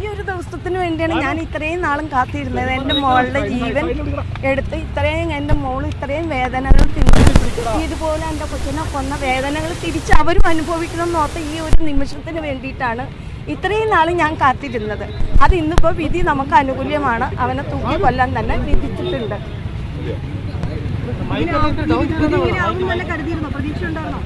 ഈ ഒരു ദിവസത്തിന് വേണ്ടിയാണ് ഞാൻ ഇത്രയും നാളും കാത്തിരുന്നത്. എന്റെ മോളുടെ ജീവൻ എടുത്ത് ഇത്രയും എന്റെ മോൾ ഇത്രയും വേദനകൾ തിരിച്ച് ഇതുപോലെ എന്റെ കൊച്ചിനെ കൊന്ന വേദനകൾ തിരിച്ച് അവരും അനുഭവിക്കണം എന്നോർത്ത് ഈ ഒരു നിമിഷത്തിന് വേണ്ടിയിട്ടാണ് ഇത്രയും നാൾ ഞാൻ കാത്തിരുന്നത്. അത് ഇന്നിപ്പോൾ വിധി നമുക്ക് അനുകൂല്യമാണ്. അവനെ തൂക്കി കൊല്ലാൻ തന്നെ വിധിച്ചിട്ടുണ്ട്.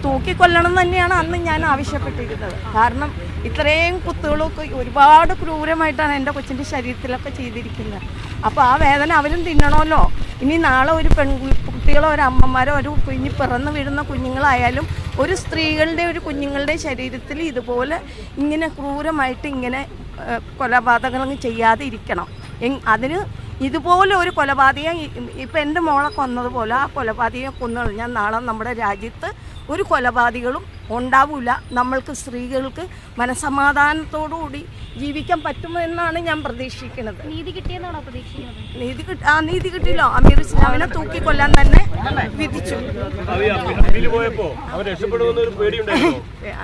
തൂക്കിക്കൊല്ലണം തന്നെയാണ് അന്ന് ഞാൻ ആവശ്യപ്പെട്ടിരുന്നത്. കാരണം ഇത്രയും കുത്തുകളൊക്കെ ഒരുപാട് ക്രൂരമായിട്ടാണ് എന്റെ കൊച്ചിന്റെ ശരീരത്തിലൊക്കെ ചെയ്തിരിക്കുന്നത്. അപ്പോൾ ആ വേദന അവരും തിന്നണമല്ലോ. ഇനി നാളെ ഒരു പെൺകുട്ടികളോ ഒരു അമ്മമാരോ ഒരു കുഞ്ഞ് പിറന്നു വീഴുന്ന കുഞ്ഞുങ്ങളായാലും ഒരു സ്ത്രീകളുടെ ഒരു കുഞ്ഞുങ്ങളുടെ ശരീരത്തിൽ ഇതുപോലെ ഇങ്ങനെ ക്രൂരമായിട്ട് ഇങ്ങനെ കൊലപാതകങ്ങൾ ചെയ്യാതെ ഇരിക്കണം. അതിന് ഇതുപോലെ ഒരു കൊലപാതകം ഇപ്പം എന്റെ മോളെ കൊന്നതുപോലെ ആ കൊലപാതകം കൊന്നു കഴിഞ്ഞാൽ നാളെ നമ്മുടെ രാജ്യത്ത് ഒരു കൊലപാതകളും ഉണ്ടാവില്ല നമ്മൾക്ക് സ്ത്രീകൾക്ക് മനസമാധാനത്തോടുകൂടി ജീവിക്കാൻ പറ്റുമെന്നാണ് ഞാൻ പ്രതീക്ഷിക്കുന്നത്. നീതി കിട്ടിയെന്നാണോ പ്രതീക്ഷിക്കുന്നത്? നീതി കിട്ടി ആ നീതി കിട്ടില്ലോ അമീർ ഇസ്ലാമിനെ തൂക്കിക്കൊല്ലാൻ തന്നെ വിധിച്ചു.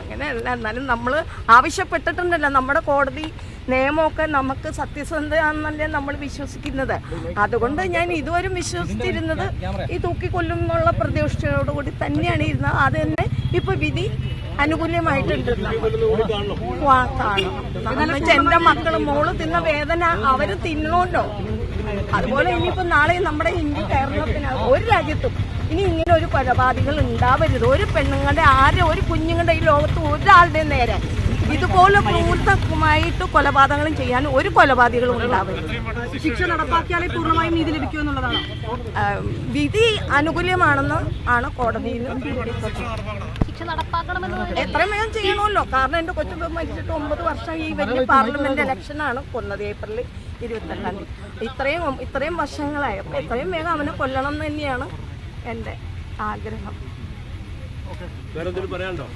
അങ്ങനെയല്ല. എന്നാലും നമ്മൾ ആവശ്യപ്പെട്ടിട്ടുണ്ടല്ലോ. നമ്മുടെ കോടതി നിയമമൊക്കെ നമുക്ക് സത്യസന്ധമാണെന്നല്ലേ നമ്മൾ വിശ്വസിക്കുന്നത്. അതുകൊണ്ട് ഞാൻ ഇതുവരെ വിശ്വസിച്ചിരുന്നത് ഈ തൂക്കിക്കൊല്ലുന്നുള്ള പ്രതീക്ഷയോടുകൂടി തന്നെയാണ് ഇരുന്നത്. അത് തന്നെ ഇപ്പൊ വിധി അനുകൂല്യമായിട്ടുണ്ട്. കാണണം. എന്റെ മക്കൾ മോൾ തിന്ന വേദന അവർ തിന്നണമല്ലോ അതുപോലെ ഇനിയിപ്പോ നാളെ നമ്മുടെ ഇന്ത്യ കേരളത്തിന് ഒരു രാജ്യത്തും ഇനി ഇങ്ങനെ ഒരു കൊലപാതകൾ ഉണ്ടാവരുത്. ഒരു പെണ്ണുങ്ങളുടെ ആരും ഒരു കുഞ്ഞുങ്ങളുടെ ഈ ലോകത്ത് ഒരാളുടെ നേരെ ഇതുപോലെ ക്രൂരമായിട്ട് കൊലപാതകങ്ങളും ചെയ്യാൻ ഒരു കൊലപാതകങ്ങളും ഉണ്ടാവരുത് ശിക്ഷ നടപ്പാക്കിയാലേ പൂർണമായും നീതി ലഭിക്കൂ എന്നുള്ളതാണ്. വിധി അനുകൂലമാണെന്ന് ആണ് കോടതിയിൽ ശിക്ഷ നടപ്പാക്കണമെന്ന് എത്രയും വേഗം ചെയ്യണമല്ലോ. കാരണം എന്റെ കൊച്ചു മരിച്ചിട്ട് ഒമ്പത് വർഷം ഈ വലിയ പാർലമെന്റ് ഇലക്ഷനാണ് കൊന്നത് ഏപ്രിൽ ഇരുപത്തെട്ടാം തീയതി. ഇത്രയും ഇത്രയും വർഷങ്ങളായി. അപ്പൊ എത്രയും വേഗം അവനെ കൊല്ലണം എന്ന് തന്നെയാണ് എന്റെ ആഗ്രഹം. വേറെ പറയാനുണ്ടോ?